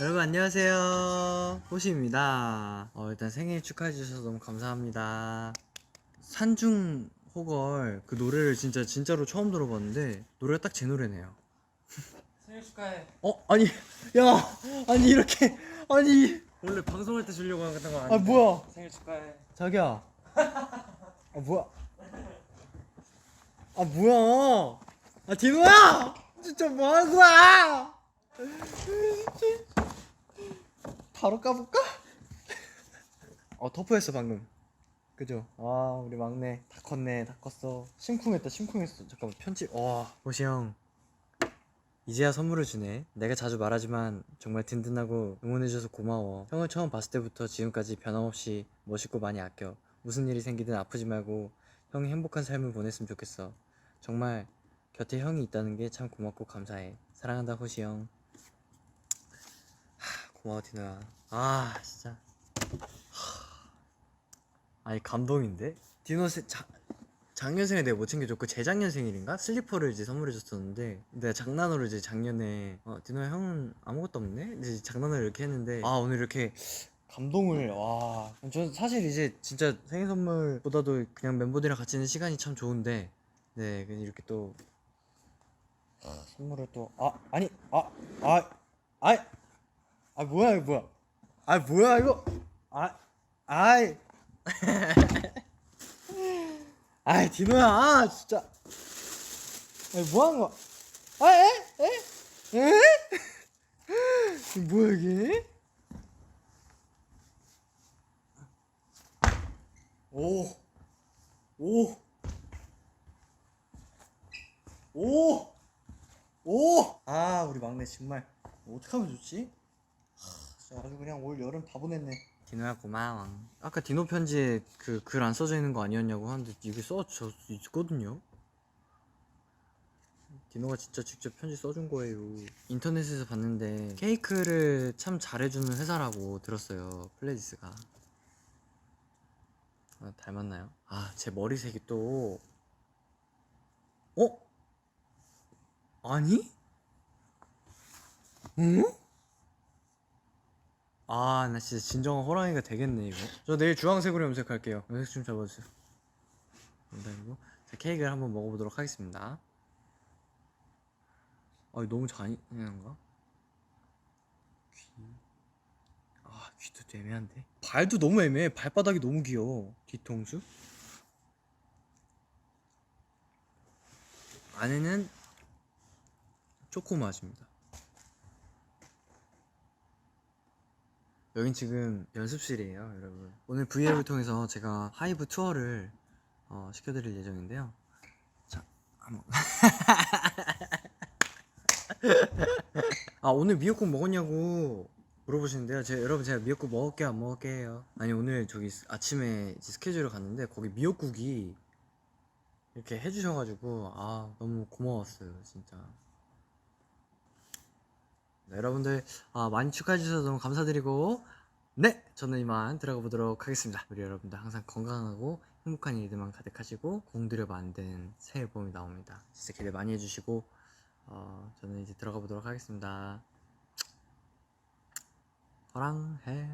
안녕하세요. 호시입니다. 어, 일단 생일 축하해 주셔서 너무 감사합니다. 산중 호걸 그 노래를 진짜 진짜로 처음 들어봤는데 노래가 딱 제 노래네요. 생일 축하해. 어 아니 야 아니 이렇게 아니 원래 방송할 때 주려고 했던 거아 아닌데. 뭐야 생일 축하해. 자기야 아 뭐야 아 뭐야 아 디노야 진짜 뭐 하는 거야. 바로 까볼까 어 터프했어 방금 그죠 아 우리 막내 다 컸네 다 컸어 심쿵했다 심쿵했어 잠깐만 편집 와 호시 형 이제야 선물을 주네. 내가 자주 말하지만 정말 든든하고 응원해줘서 고마워. 형을 처음 봤을 때부터 지금까지 변함없이 멋있고 많이 아껴. 무슨 일이 생기든 아프지 말고 형이 행복한 삶을 보냈으면 좋겠어. 정말 곁에 형이 있다는 게 참 고맙고 감사해. 사랑한다 호시 형. 하, 고마워 디노야. 아 진짜. 하. 아니 감동인데? 디노 세, 자, 작년생에 내가 못 챙겨줬고 재작년 생일인가 슬리퍼를 이제 선물해줬었는데 내가 장난으로 이제 작년에 어 디노야 형은 아무것도 없네 이제 장난으로 이렇게 했는데 아 오늘 이렇게 감동을 와. 저는 사실 이제 진짜 생일 선물보다도 그냥 멤버들이랑 같이 있는 시간이 참 좋은데 네 그냥 이렇게 또 선물을 또 아 아니 아아 아 아, 아 뭐야 이거 뭐야 아 뭐야 이거 아 아이 아이 디노야 아 진짜 아니 뭐 하는 거야 아 에? 에? 에? 이게 뭐야 이게 오 오, 오, 오! 아, 우리 막내 정말 어떡하면 좋지? 하, 진짜 아주 그냥 올 여름 다 보냈네. 디노야 고마워. 아까 디노 편지에 그 글 안 써져 있는 거 아니었냐고 하는데 이게 써져 있거든요. 디노가 진짜 직접 편지 써준 거예요. 인터넷에서 봤는데 케이크를 참 잘해주는 회사라고 들었어요. 플레디스가. 아, 닮았나요? 아, 제 머리색이 또 어? 아니? 응? 아, 나 진짜 진정한 호랑이가 되겠네, 이거. 저 내일 주황색으로 염색할게요. 염색 좀 잡아주세요. 농담이고. 자, 케이크를 한번 먹어보도록 하겠습니다. 아, 너무 잔인한가? 귀. 아, 귀도 좀 애매한데? 발도 너무 애매해. 발바닥이 너무 귀여워. 뒤통수. 안에는 초코 맛입니다. 여긴 지금 연습실이에요, 여러분. 오늘 V앱을 통해서 제가 하이브 투어를 어, 시켜드릴 예정인데요. 자, 한번. 아, 오늘 미역국 먹었냐고 물어보시는데요. 제 여러분 제가 미역국 먹을게 안 먹을게 해요. 아니 오늘 저기 스- 아침에 스케줄을 갔는데 거기 미역국이 이렇게 해주셔가지고 아 너무 고마웠어요, 진짜. 네, 여러분들 아, 많이 축하해 주셔서 너무 감사드리고 네 저는 이만 들어가 보도록 하겠습니다. 우리 여러분들 항상 건강하고 행복한 일들만 가득하시고 공들여 만든 새 앨범이 나옵니다. 진짜 기대 많이 해주시고 어, 저는 이제 들어가 보도록 하겠습니다. 사랑해